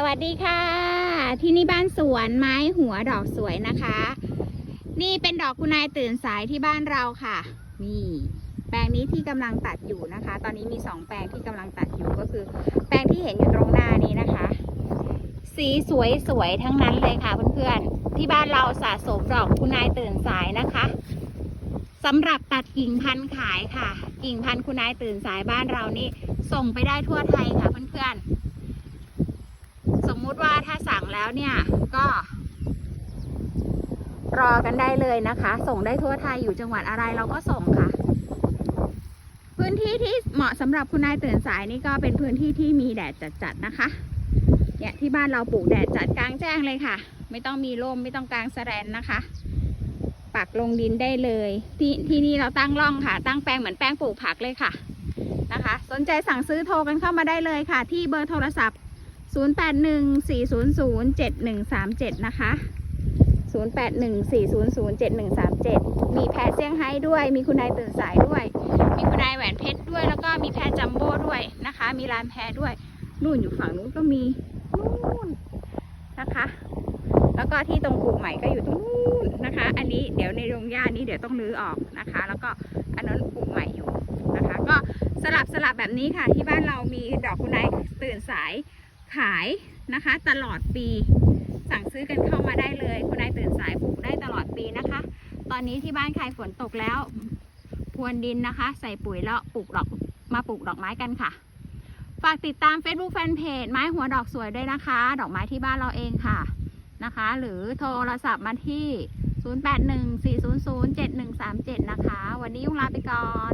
สวัสดีค่ะ ที่นี่บ้านสวนไม้หัวดอกสวยนะคะ นี่เป็นดอกกุณนายตื่นสายที่บ้านเราค่ะ นี่ แปลงนี้ที่กำลังตัดอยู่นะคะ ตอนนี้มีสองแปลงที่กำลังตัดอยู่ก็คือ แปลงที่เห็นอยู่ตรงหน้านี้นะคะ สีสวยสวยๆทั้งนั้นเลยค่ะเพื่อนๆที่บ้านเราสะสมดอกกุณนายตื่นสายนะคะสำหรับตัดกิ่งพันธุ์ขายค่ะ กิ่งพันธุ์คุณนายตื่นสายบ้านเรานี่ส่งไปได้ทั่วไทยค่ะเพื่อนๆ สมมุติว่าถ้าสั่ง แล้วเนี่ยก็ รอกันได้เลยนะคะ ส่งได้ทั่วไทยอยู่จังหวัดอะไรเราก็ส่งค่ะ พื้นที่ที่เหมาะสำหรับคุณนายตื่นสายนี่ก็เป็นพื้นที่ที่มีแดดจัดๆนะคะเนี่ยที่บ้านเราปลูกแดดจัดกลางแจ้งเลยค่ะ ไม่ต้องมีร่มไม่ต้องกลางแสแรนนะคะ ปักลงดินได้เลย ที่ที่นี่เราตั้งร่องค่ะ ตั้งแปลงเหมือนแปลงปลูกผักเลยค่ะนะคะ สนใจสั่งซื้อโทรกันเข้ามาได้เลยค่ะ ที่เบอร์โทรศัพท์ 0814007137 นะคะ 0814007137 มีแพรเซี่ยงไฮ้ด้วย มีคุณนายตื่นสายด้วย มีคุณนายแหวนเพชรด้วย แล้วก็มีแพรจัมโบ้ด้วยนะคะ มีลานแพรด้วย นู่นอยู่ฝั่งนู้นก็มีนู่นนะคะ แล้วก็ที่ตรงปลูกใหม่ก็อยู่ตรงนู้นนะคะ อันนี้เดี๋ยวในโรงหญ้านี้เดี๋ยวต้องรื้อออกนะคะ แล้วก็อันนั้นปลูกใหม่อยู่นะคะ ก็สลับสลับแบบนี้ค่ะ ที่บ้านเรามีดอกคุณนายตื่นสาย ขายนะคะ ตลอดปี สั่งซื้อกันเข้ามาได้เลยคุณนายตื่นสายปลูกได้ตลอดปีนะคะ ตอนนี้ที่บ้านใครฝนตกแล้วพรวนดินนะคะ ใส่ปุ๋ยแล้วปลูกดอกมาปลูกดอกไม้กันค่ะ ฝากติดตาม Facebook Fanpage ไม้หัวดอกสวยด้วยนะคะ ดอกไม้ที่บ้านเราเองค่ะนะคะ หรือโทรศัพท์มาที่ 0814007137 นะคะ วันนี้ยุงลาไปก่อน